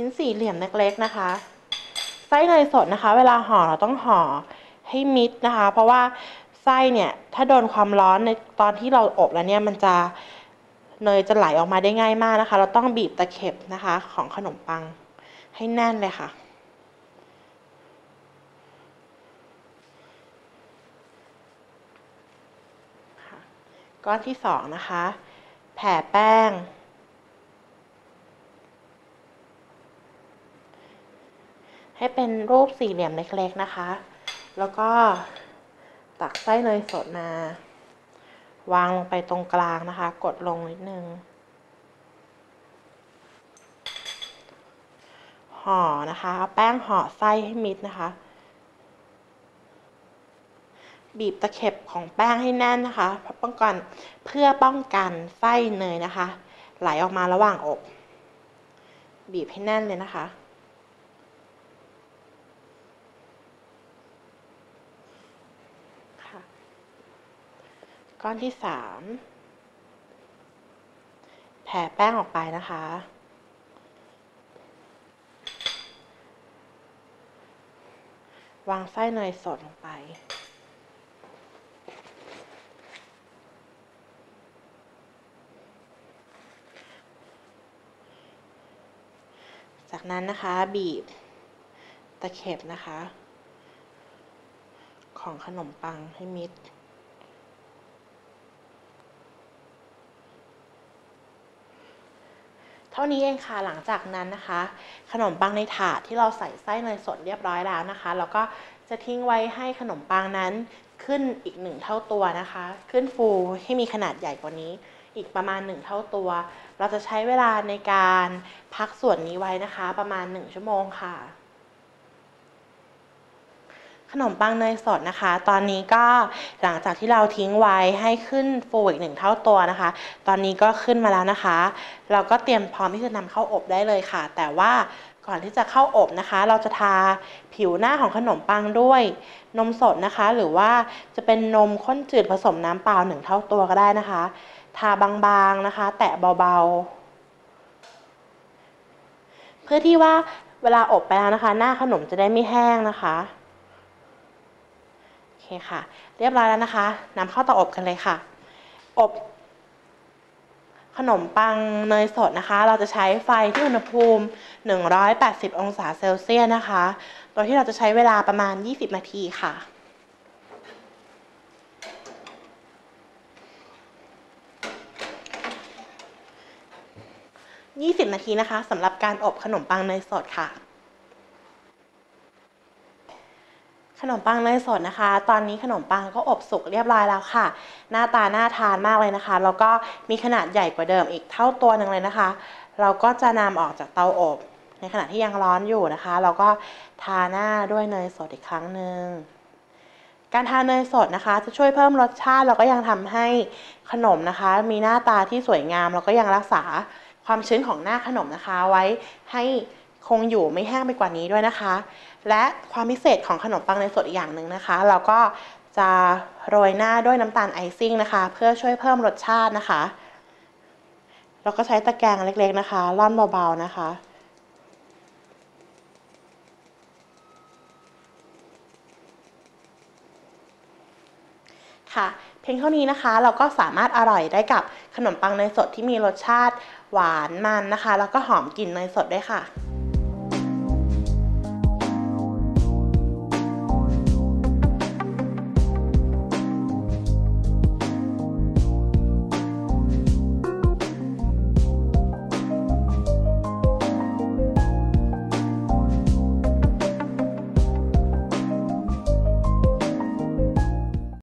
ชิ้นสี่เหลี่ยมเล็กๆนะคะไส้เนยสดนะคะ เวลาห่อเราต้องห่อให้มิดนะคะ เพราะว่าไส้เนี่ยถ้าโดนความร้อนในตอนที่เราอบแล้วเนี่ยมันจะเนยจะไหลออกมาได้ง่ายมากนะคะ เราต้องบีบตะเข็บนะคะของขนมปังให้แน่นเลยค่ะ ก้อนที่สองนะคะ แผ่แป้ง ให้เป็นรูปสี่เหลี่ยมเล็กๆนะคะ แล้วก็ตักไส้เนยสดมา วางลงไปตรงกลางนะคะ กดลงนิดนึง ห่อนะคะ เอาแป้งห่อไส้ให้มิดนะคะ บีบตะเข็บของแป้งให้แน่นนะคะ เพื่อป้องกันเพื่อป้องกันไส้เนยนะคะ ไหลออกมาระหว่างอบ บีบให้แน่นเลยนะคะ ก้อนที่สามแผ่แป้งออกไปนะคะ วางไส้เนยสดลงไป จากนั้นนะคะบีบตะเข็บนะคะ ของขนมปังให้มิด เท่านี้เองค่ะหลังจากนั้นนะคะ ขนมปังในถาดที่เราใส่ไส้เนยสดเรียบร้อยแล้วนะคะ แล้วก็จะทิ้งไว้ให้ขนมปังนั้นขึ้นอีกหนึ่งเท่าตัวนะคะ ขึ้นฟูให้มีขนาดใหญ่กว่านี้ อีกประมาณ 1 เท่าตัว เราจะใช้เวลาในการพักส่วนนี้ไว้นะคะ ประมาณ 1 ชั่วโมงค่ะ ขนมปังเนยสดนะคะ ตอนนี้ก็หลังจากที่เราทิ้งไว้ให้ขึ้นฟูอีกหนึ่งเท่าตัวนะคะ ตอนนี้ก็ขึ้นมาแล้วนะคะ เราก็เตรียมพร้อมที่จะนำเข้าอบได้เลยค่ะ แต่ว่าก่อนที่จะเข้าอบนะคะ เราจะทาผิวหน้าของขนมปังด้วย นมสดนะคะ หรือว่าจะเป็นนมข้นจืดผสมน้ำเปล่าหนึ่งเท่าตัวก็ได้นะคะ ทาบางๆนะคะ แตะเบาๆ เพื่อที่ว่าเวลาอบไปแล้วนะคะ หน้าขนมจะได้ไม่แห้งนะคะ คค่ะ เรียบร้อยแล้วนะคะนำเข้าเตาอบกันเลยค่ะ อบขนมปังเนยสดนะคะ เราจะใช้ไฟที่อุณหภูมิ 180 องศาเซลเซียสนะคะ โดยที่เราจะใช้เวลาประมาณ 20 นาทีค่ะ20 นาทีนะคะสำหรับการอบขนมปังเนยสดค่ะ ขนมปังเนยสดนะคะ ตอนนี้ขนมปังก็อบสุกเรียบร้อยแล้วค่ะ หน้าตาน่าทานมากเลยนะคะ แล้วก็มีขนาดใหญ่กว่าเดิมอีกเท่าตัวหนึ่งเลยนะคะ เราก็จะนำออกจากเตาอบ ในขณะที่ยังร้อนอยู่นะคะ เราก็ทาหน้าด้วยเนยสดอีกครั้งหนึ่งการทานเนยสดนะคะ จะช่วยเพิ่มรสชาติแล้วก็ยังทำให้ขนมนะคะ มีหน้าตาที่สวยงามแล้วก็ยังรักษาความชื้นของหน้าขนมนะคะไว้ให้ คงอยู่ไม่แห้งไปกว่านี้ด้วยนะคะ และความพิเศษของขนมปังเนสดอีกอย่างหนึ่งนะคะ เราก็จะโรยหน้าด้วยน้ำตาลไอซิ่งนะคะ เพื่อช่วยเพิ่มรสชาตินะคะ เราก็ใช้ตะแกรงเล็กๆนะคะร่อนเบาๆนะคะค่ะเพียงเท่านี้นะคะเราก็สามารถอร่อยได้กับขนมปังเนยสดที่มีรสชาติหวานมันนะคะ แล้วก็หอมกลิ่นเนยสดด้วยค่ะ